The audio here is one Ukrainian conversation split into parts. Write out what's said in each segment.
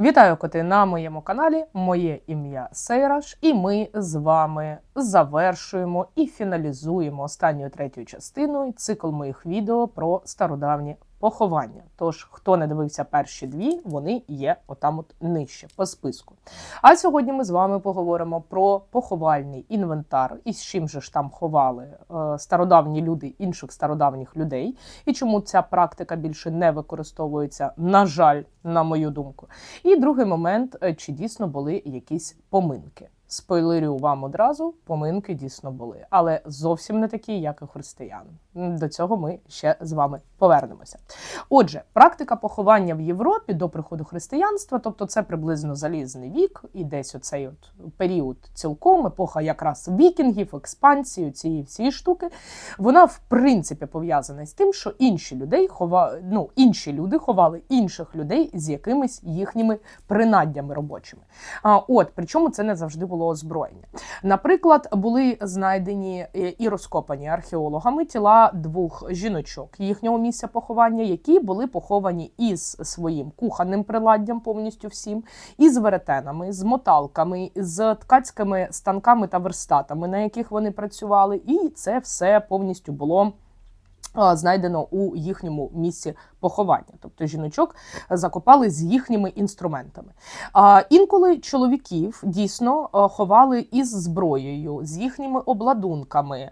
Вітаю коти на моєму каналі. Моє ім'я Сейраш, і ми з вами завершуємо і фіналізуємо останню третю частину цикл моїх відео про стародавні поховання. Тож, хто не дивився перші дві, вони є отам от нижче по списку. А сьогодні ми з вами поговоримо про поховальний інвентар і з чим же ж там ховали е, стародавні люди інших стародавніх людей, і чому ця практика більше не використовується, на жаль, на мою думку. І другий момент, е, чи дійсно були якісь поминки. Спойлерю вам одразу, поминки дійсно були, але зовсім не такі, як у християн. До цього ми ще з вами повернемося. Отже, практика поховання в Європі до приходу християнства, тобто це приблизно залізний вік, і десь оцей от період цілком, епоха якраз вікінгів, експансії, цієї всієї штуки, вона в принципі пов'язана з тим, що інші людей хова... ну, інші люди ховали інших людей з якимись їхніми принаддями робочими. А, От причому це не завжди було озброєння. Наприклад, були знайдені е, і розкопані археологами тіла двох жіночок їхнього місця поховання, які були поховані із своїм кухонним приладдям, повністю всім, із веретенами, з моталками, з ткацькими станками та верстатами, на яких вони працювали, і це все повністю було. Знайдено у їхньому місці поховання, тобто жіночок закопали з їхніми інструментами. А інколи чоловіків дійсно ховали із зброєю, з їхніми обладунками,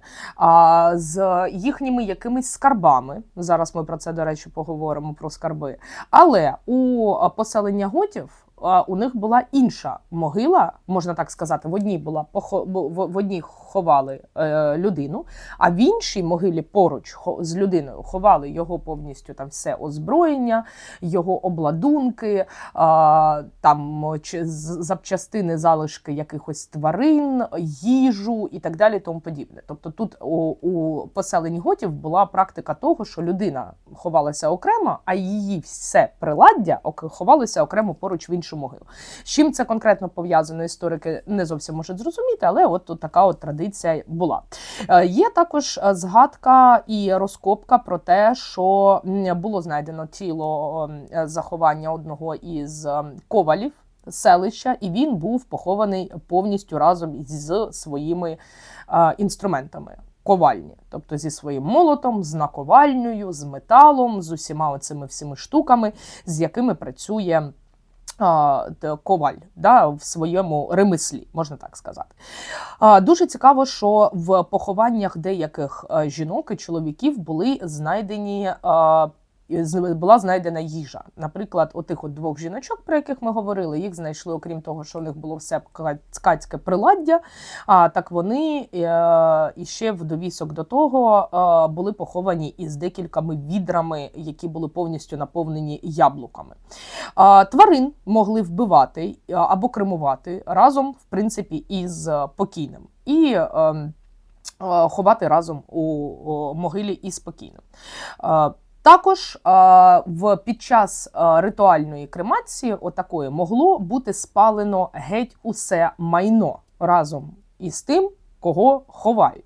з їхніми якимись скарбами. Зараз ми про це, до речі, поговоримо про скарби. Але у поселення готів. У них була інша могила, можна так сказати. В одній була в одній ховали е, людину, а в іншій могилі поруч з людиною ховали його повністю там все озброєння, його обладунки, там запчастини, залишки якихось тварин, їжу і так далі. Тому подібне. Тобто, тут у, поселенні готів була практика того, що людина ховалася окремо, а її все приладдя ховалося окремо поруч в іншу могилу. З чим це конкретно пов'язано, історики не зовсім можуть зрозуміти, але от тут така от традиція була. Е, Є також е, згадка і розкопка про те, що було знайдено тіло заховання одного із е, ковалів. Селища, і він був похований повністю разом із своїми е, інструментами ковальні, тобто зі своїм молотом, з наковальнею, з металом, з усіма оцими всіми штуками, з якими працює а, т- коваль да, в своєму ремислі, можна так сказати. Дуже цікаво, що в похованнях деяких е, жінок і чоловіків були знайдені. Була знайдена їжа. Наприклад, отих от двох жіночок, про яких ми говорили, їх знайшли, окрім того, що у них було все ка- ткацьке приладдя. А так вони е, і ще в довісок до того е, були поховані із декількома відрами, які були повністю наповнені яблуками. Тварин могли вбивати або кремувати разом, в принципі, із е, покійним. І ем, е, ховати разом у, могилі із покійним. Також е, в під час е, ритуальної кремації, отакої, могло бути спалено геть усе майно разом із тим, кого ховають.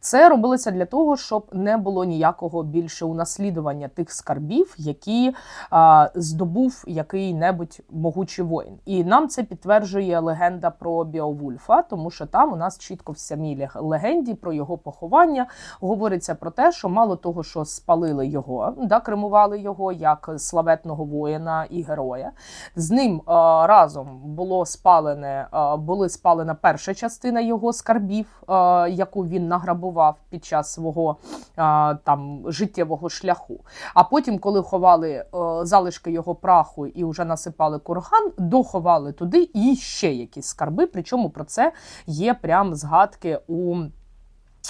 Це робилося для того, щоб не було ніякого більше унаслідування тих скарбів, які а, здобув який-небудь могучий воїн. І нам це підтверджує легенда про Біовульфа, тому що там у нас чітко в самій легенді про його поховання говориться про те, що мало того, що спалили його, да, кремували його як славетного воїна і героя. З ним а, разом було спалене, а, були спалена перша частина його скарбів, а, яку він награбував під час свого там життєвого шляху. А потім, коли ховали е, залишки його праху і вже насипали курган, доховали туди і ще якісь скарби. Причому про це є прям згадки у.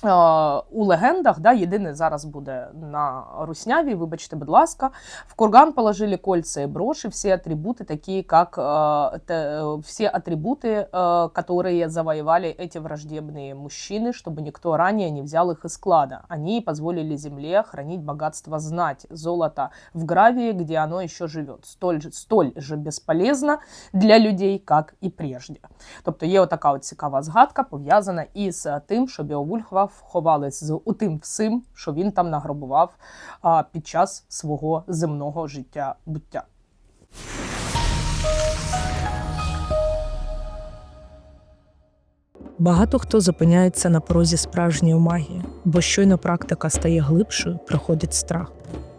е, У легендах, да, єдине зараз буде на русняві, вибачте, будь ласка, в курган положили кольца и броши, все атрибуты, такие как э, те- э, все атрибуты, э, которые завоевали эти враждебные мужчины, чтобы никто ранее не взял их из склада. Они позволили земле хранить богатство знать, золото в гравии, где оно еще живет, столь же, столь же безполезно для людей, как і прежде. Тобто є отака от цікава згадка, пов'язана із е, тим, що Москва ховались з утим всім, що він там награбував а, під час свого земного життя буття. Багато хто зупиняється на порозі справжньої магії, бо щойно практика стає глибшою, приходить страх.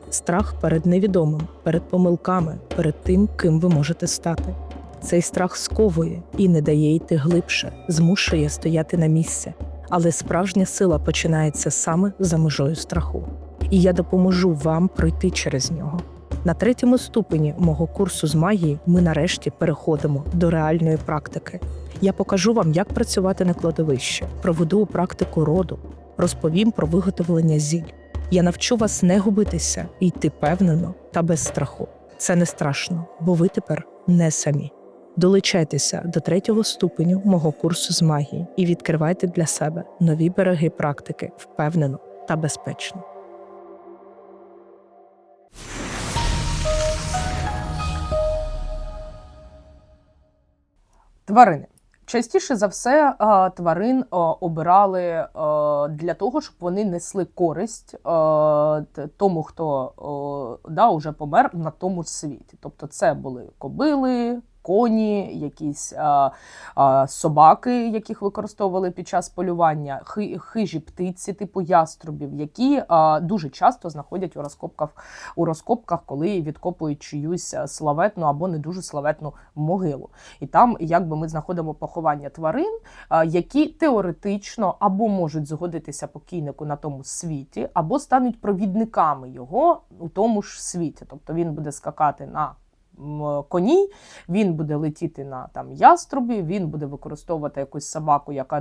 Страх перед невідомим, перед помилками, перед тим, ким ви можете стати. Цей страх сковує і не дає йти глибше, змушує стояти на місці, але справжня сила починається саме за межою страху. І я допоможу вам пройти через нього. На третьому ступені мого курсу з магії ми нарешті переходимо до реальної практики. Я покажу вам, як працювати на кладовищі, проведу практику роду, розповім про виготовлення зіль. Я навчу вас не губитися і йти впевнено та без страху. Це не страшно, бо ви тепер не самі. Долучайтеся до третього ступеню мого курсу з магії і відкривайте для себе нові береги практики впевнено та безпечно. Тварини. Частіше за все, тварин обирали для того, щоб вони несли користь тому, хто да, уже помер на тому світі. Тобто, це були кобили. Коні, якісь а, а, собаки, яких використовували під час полювання, хи, хижі птиці, типу яструбів, які а, дуже часто знаходять у розкопках, у розкопках, коли відкопують чиюсь славетну або не дуже славетну могилу. І там, якби ми знаходимо поховання тварин, а, які теоретично або можуть згодитися покійнику на тому світі, або стануть провідниками його у тому ж світі. Тобто він буде скакати на коні, він буде летіти на там яструбі, він буде використовувати якусь собаку, яка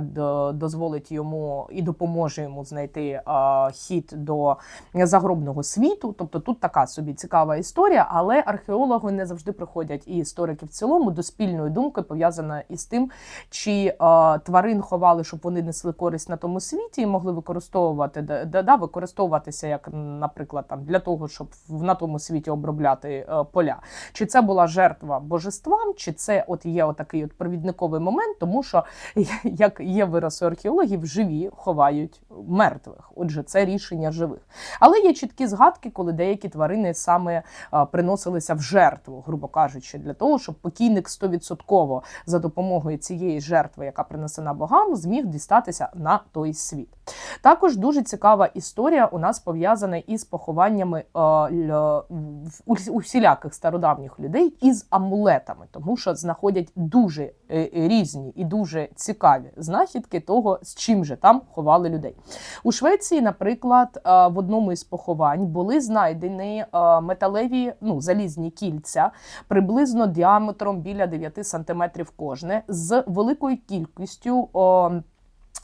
дозволить йому і допоможе йому знайти а, хід до загробного світу. Тобто тут така собі цікава історія, але археологи не завжди приходять і історики в цілому до спільної думки, пов'язана із тим, чи а, тварин ховали, щоб вони несли користь на тому світі і могли використовувати да, да, використовуватися, як, наприклад, там для того, щоб на тому світі обробляти е, поля. Чи це була жертва божествам, чи це от є отакий от провідниковий момент, тому що як є вираз у археологів, живі ховають мертвих. Отже, це рішення живих. Але є чіткі згадки, коли деякі тварини саме приносилися в жертву, грубо кажучи, для того, щоб покійник стовідсотково за допомогою цієї жертви, яка принесена богам, зміг дістатися на той світ. Також дуже цікава історія у нас пов'язана із похованнями усіляких стародавніх людей із амулетами, тому що знаходять дуже е, е, різні і дуже цікаві знахідки того, з чим же там ховали людей. У Швеції, наприклад, е, в одному із поховань були знайдені металеві ну, залізні кільця приблизно діаметром біля 9 сантиметрів кожне з великою кількістю.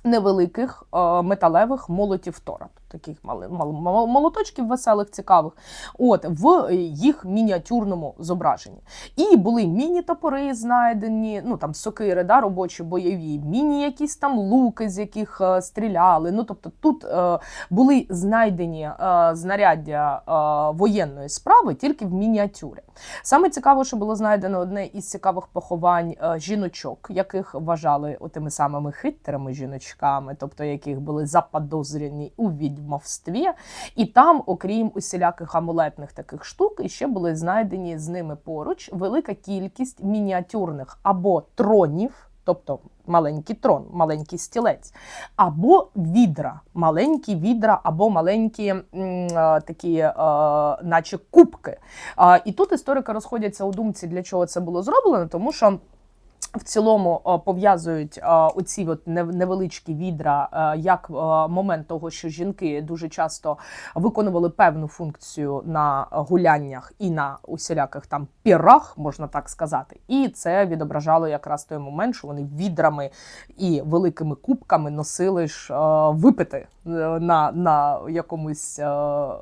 Невеликих металевих молотів Тора, таких молоточків веселих, цікавих, от в їх мініатюрному зображенні. І були міні-топори знайдені, ну там сокири, да, робочі бойові, міні якісь там луки, з яких е, стріляли. Ну тобто тут е, були знайдені е, знаряддя е, воєнної справи тільки в мініатюрі. Саме цікаво, що було знайдено одне із цікавих поховань е, жіночок, яких вважали тими самими хитрими жіночками, тобто яких були заподозрені у відьмовстві. І там, окрім усіляких амулетних таких штук, іще були знайдені з ними поруч велика кількість мініатюрних або тронів. Тобто маленький трон, маленький стілець, або відра, маленькі відра, або маленькі м, е, такі, е, наче кубки. А, І тут історики розходяться у думці, для чого це було зроблено, тому що. В цілому е, пов'язують е, оці от невеличкі відра е, як момент того, що жінки дуже часто виконували певну функцію на гуляннях і на усіляких там пірах, можна так сказати. І це відображало якраз той момент, що вони відрами і великими кубками носили ж випити на, на якомусь е,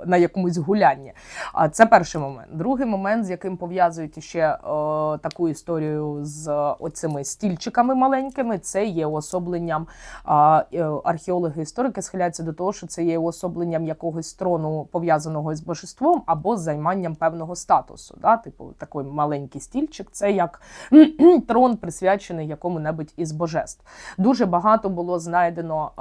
на якомусь гулянні. А це перший момент. Другий момент, з яким пов'язують ще е, таку історію з е, оцими стільчиками маленькими, це є уособленням. Е, археологи історики схиляються до того, що це є уособленням якогось трону пов'язаного із божеством або з займанням певного статусу. Да? Типу, такий маленький стільчик, це як трон присвячений якому-небудь із божеств. Дуже багато було знайдено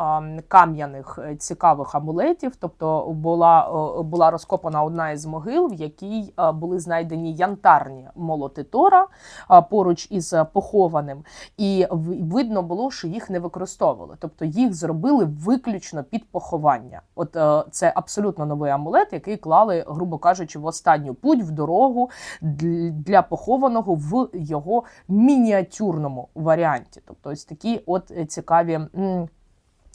кам'яних е, цікавих амулетів. Тобто була, е, була розкопана одна із могил, в якій е, були знайдені янтарні молоти Тора е, поруч із похованим, і видно було, що їх не використовували. Тобто їх зробили виключно під поховання. От це абсолютно новий амулет, який клали, грубо кажучи, в останню путь в дорогу для похованого в його мініатюрному варіанті. Тобто, ось такі от цікаві.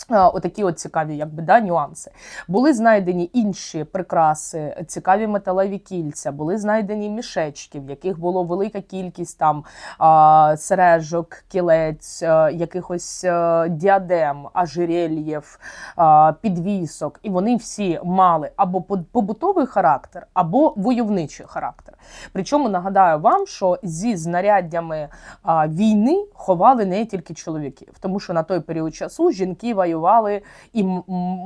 Отакі от цікаві, якби да, нюанси. Були знайдені інші прикраси, цікаві металеві кільця, були знайдені мішечки, в яких було велика кількість там сережок, кілець, а, якихось а, діадем, ажерельєв, а, підвісок. І вони всі мали або побутовий характер, або войовничий характер. Причому нагадаю вам, що зі знаряддями війни ховали не тільки чоловіків, тому що на той період часу жінки воювали і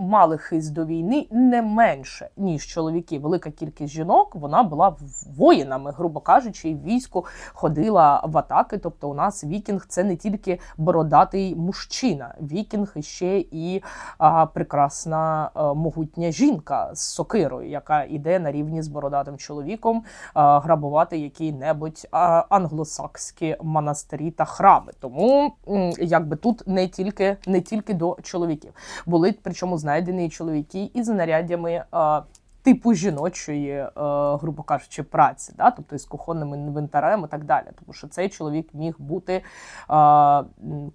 мали хист до війни не менше ніж чоловіки. Велика кількість жінок вона була воїнами, грубо кажучи, і в війську ходила в атаки. Тобто, у нас вікінг це не тільки бородатий мужчина, вікінг ще і а, прекрасна а, могутня жінка з сокирою, яка йде на рівні з бородатим чоловіком а, грабувати які-небудь англосакські монастирі та храми. Тому якби тут не тільки не тільки до чоловіків були причому знайдені чоловіки із знаряддями. Типу жіночої, е, грубо кажучи, праці, да? тобто із кухонним інвентарем і так далі. Тому що цей чоловік міг бути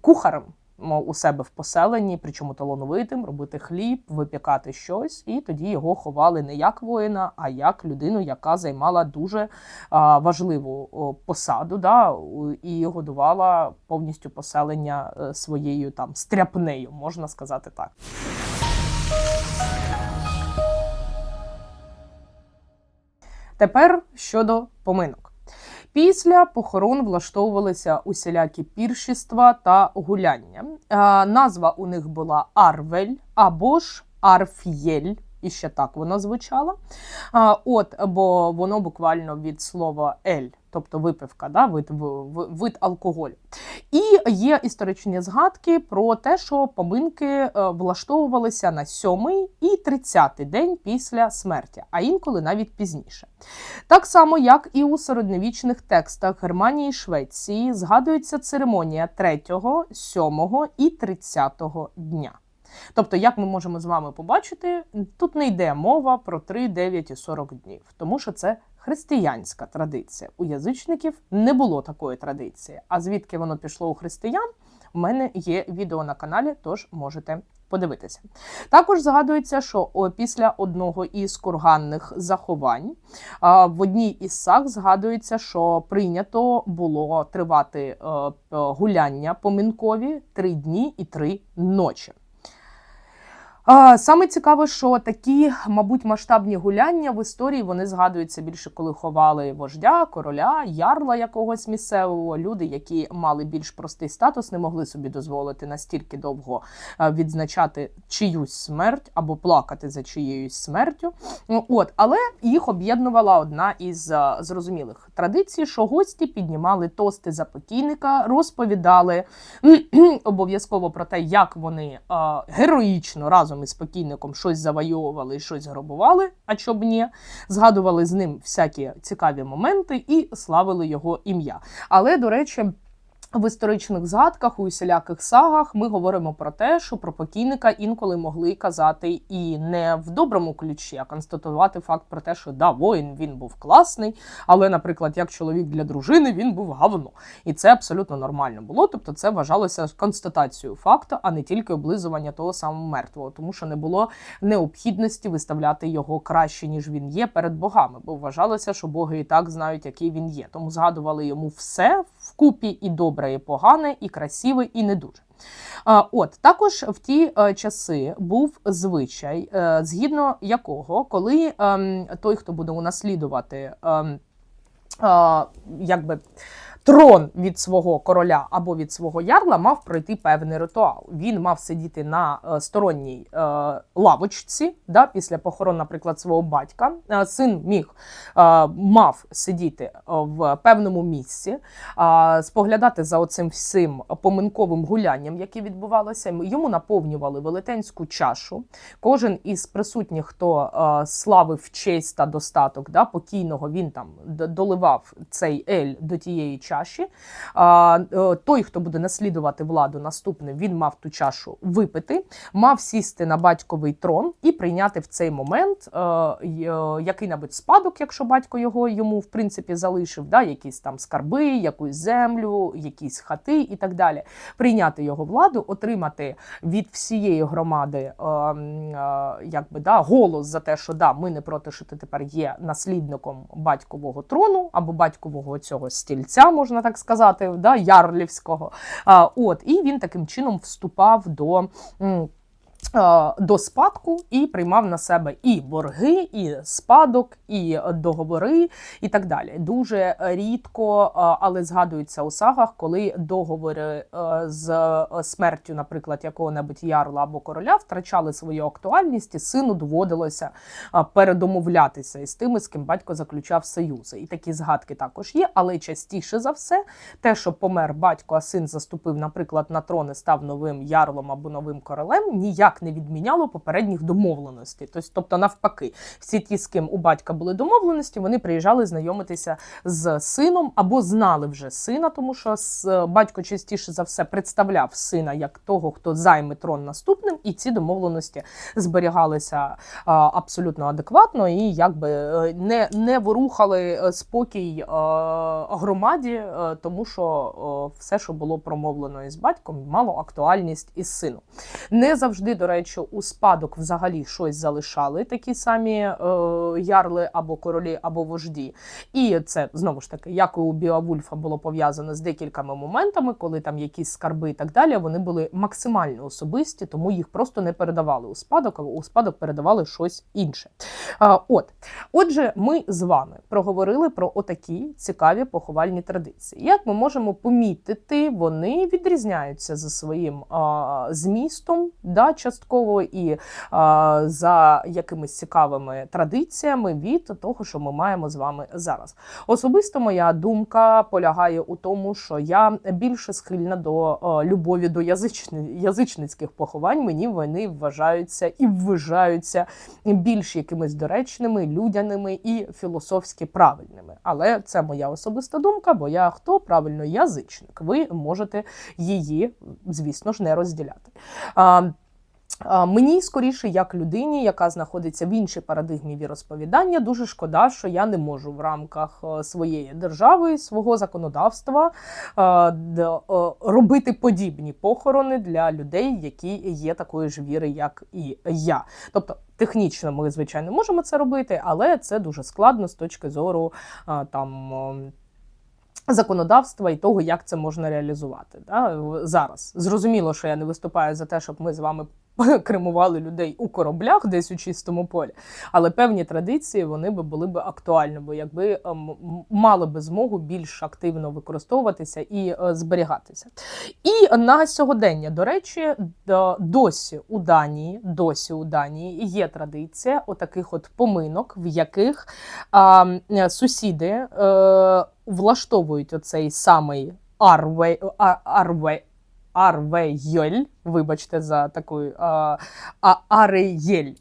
кухарем у себе в поселенні, причому талановитим, робити хліб, випікати щось, і тоді його ховали не як воїна, а як людину, яка займала дуже а, важливу посаду, да, і годувала повністю поселення е, своєю там стряпнею, можна сказати так. Тепер щодо поминок. Після похорон влаштовувалися усілякі піршіства та гуляння. Назва у них була Арвель або ж Арф'єль. І ще так воно звучало. А, от, бо воно буквально від слова ель, тобто випивка, да, вид, вид алкоголю. І є історичні згадки про те, що поминки е, влаштовувалися на сьомий і тридцятий день після смерті, а інколи навіть пізніше. Так само, як і у середньовічних текстах Германії і Швеції, згадується церемонія 3, 7 і 30 дня. Тобто, як ми можемо з вами побачити, тут не йде мова про 3, 9 і 40 днів, тому що це християнська традиція. У язичників не було такої традиції. А звідки воно пішло у християн? У мене є відео на каналі, тож можете подивитися. Також згадується, що після одного із курганних заховань в одній із саг згадується, що прийнято було тривати е, гуляння поминкові три дні і три ночі. Саме цікаве, що такі, мабуть, масштабні гуляння в історії вони згадуються більше, коли ховали вождя, короля, ярла якогось місцевого. Люди, які мали більш простий статус, не могли собі дозволити настільки довго е, відзначати чиюсь смерть або плакати за чиєюсь смертю. От, але їх об'єднувала одна із е, зрозумілих традицій, що гості піднімали тости за покійника, розповідали обов'язково про те, як вони е, героїчно разом із покійником щось завойовували, щось грабували, а чоб ні, згадували з ним всякі цікаві моменти і славили його ім'я. Але, до речі. В історичних згадках у усіляких сагах ми говоримо про те, що про покійника інколи могли казати і не в доброму ключі, а констатувати факт про те, що да, воїн він був класний, але, наприклад, як чоловік для дружини він був говно. І це абсолютно нормально було. Тобто, це вважалося констатацією факту, а не тільки облизування того самого мертвого, тому що не було необхідності виставляти його краще, ніж він є перед богами, бо вважалося, що боги і так знають, який він є. Тому згадували йому все вкупі і добре, і погане, і красиве, і не дуже. От також в ті е, часи був звичай, е, згідно якого, коли ем, той, хто буде унаслідувати ем, якби трон від свого короля або від свого ярла мав пройти певний ритуал. Він мав сидіти на е, сторонній е, лавочці, да, після похорон, наприклад, свого батька. Е, Син міг мав сидіти в певному місці, споглядати за оцим всім поминковим гулянням, яке відбувалося. Йому наповнювали велетенську чашу. Кожен із присутніх, хто славив честь та достаток да, покійного, він там доливав цей ель до тієї чаші. А, е, той, хто буде наслідувати владу наступним, він мав ту чашу випити, мав сісти на батьковий трон і прийняти в цей момент е, е, який-небудь спадок, якщо батько його йому в принципі залишив, да, якісь там скарби, якусь землю, якісь хати і так далі. Прийняти його владу, отримати від всієї громади якби, да, голос за те, що да, ми не проти, що ти тепер є наслідником батькового трону або батькового цього стільця, можна так сказати, да, ярлівського. А, от, і він таким чином вступав до. Е, До спадку і приймав на себе і борги, і спадок, і договори, і так далі. Дуже рідко, е, але згадується у сагах, коли договори е, з смертю, наприклад, якого-небудь ярла або короля втрачали свою актуальність, і сину доводилося передомовлятися із тими, з ким батько заключав союзи. І такі згадки також є, але частіше за все, те, що помер батько, а син заступив, наприклад, на трон і став новим ярлом або новим королем, ніяк не відміняло попередніх домовленостей. Тобто, навпаки, всі ті, з ким у батька були домовленості, вони приїжджали знайомитися з сином або знали вже сина, тому що с- батько частіше за все представляв сина як того, хто займе трон наступним, і ці домовленості зберігалися а, абсолютно адекватно і якби е, не, не ворухали е, спокій е, громаді, е, тому що е, все, що було промовлено із батьком, мало актуальність із сином. Не завжди, до речі, у спадок взагалі щось залишали такі самі е, ярли або королі, або вожді. І це знову ж таки, як і у Біовульфа було пов'язано з декількома моментами, коли там якісь скарби і так далі, вони були максимально особисті, тому їх просто не передавали у спадок, а у спадок передавали щось інше. А, от, отже, ми з вами проговорили про отакі цікаві поховальні традиції. Як ми можемо помітити, вони відрізняються за своїм а, змістом, да, частково і а, за якимись цікавими традиціями від того, що ми маємо з вами зараз. Особисто моя думка полягає у тому, що я більше схильна до любові до язични, язичницьких поховань. Мені вони вважаються і вважаються більш якимись доречними, людяними і філософськи правильними. Але це моя особиста думка, бо я хто правильно язичник. Ви можете її, звісно ж, не розділяти. Мені скоріше, як людині, яка знаходиться в іншій парадигмі віросповідання, дуже шкода, що я не можу в рамках е, своєї держави, свого законодавства е, е, робити подібні похорони для людей, які є такої ж віри, як і я. Тобто. Технічно ми, звичайно, можемо це робити, але це дуже складно з точки зору там законодавства і того, як це можна реалізувати. Да? Зараз зрозуміло, що я не виступаю за те, щоб ми з вами кремували людей у кораблях десь у чистому полі, але певні традиції вони би були б актуальні, бо якби ем, мали би змогу більш активно використовуватися і е, зберігатися. І на сьогодення, до речі, досі у Данії, досі у Данії є традиція отаких от поминок, в яких а, сусіди е, влаштовують оцей самий арвей, а- арвей, арвейоль, вибачте за таку а, а.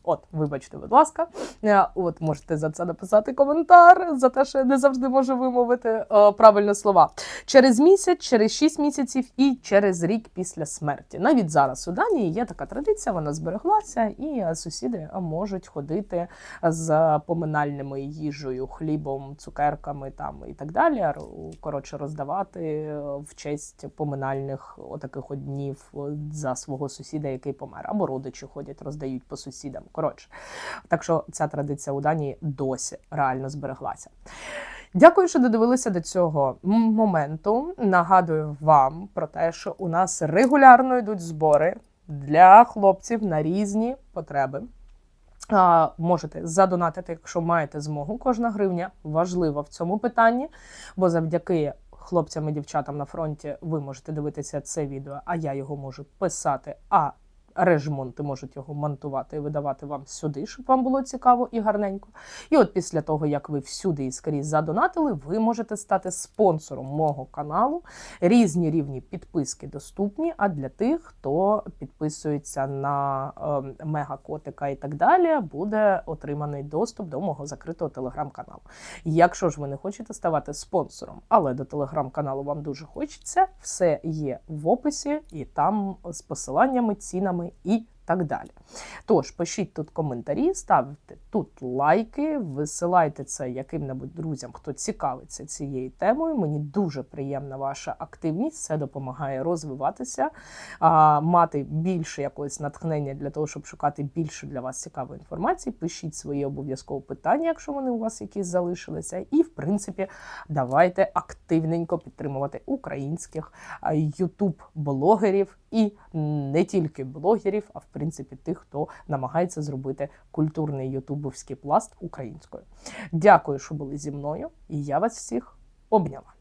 От, вибачте, будь ласка. Е, От можете за це написати коментар, за те, що я не завжди можу вимовити е, правильно слова. Через місяць, через 6 місяців і через рік після смерті. Навіть зараз у Данії є така традиція, вона збереглася, і е, сусіди можуть ходити з поминальними їжею, хлібом, цукерками там і так далі. Коротше, роздавати в честь поминальних отаких от днів е, за свого сусіда, який помер. Або родичі ходять, роздають по сусідам. Коротше, так що ця традиція у Данії досі реально збереглася. Дякую, що додивилися до цього моменту. Нагадую вам про те, що у нас регулярно йдуть збори для хлопців на різні потреби. А, можете задонатити, якщо маєте змогу. Кожна гривня важлива в цьому питанні, бо завдяки хлопцям і дівчатам на фронті, ви можете дивитися це відео, а я його можу писати. А режмонти можуть його монтувати і видавати вам сюди, щоб вам було цікаво і гарненько. І от після того, як ви всюди і скрізь задонатили, ви можете стати спонсором мого каналу. Різні рівні підписки доступні. А для тих, хто підписується на е, мегакотика і так далі, буде отриманий доступ до мого закритого телеграм-каналу. Якщо ж ви не хочете ставати спонсором, але до телеграм-каналу вам дуже хочеться, все є в описі, і там з посиланнями, цінами і так далі. Тож пишіть тут коментарі, ставте тут лайки, висилайте це яким-небудь друзям, хто цікавиться цією темою. Мені дуже приємна ваша активність, це допомагає розвиватися, мати більше якогось натхнення для того, щоб шукати більше для вас цікавої інформації. Пишіть свої обов'язково питання, якщо вони у вас якісь залишилися. І, в принципі, давайте активненько підтримувати українських ютуб-блогерів і не тільки блогерів, а в принципі тих, хто намагається зробити культурний ютубовський пласт українською. Дякую, що були зі мною, і я вас всіх обняла.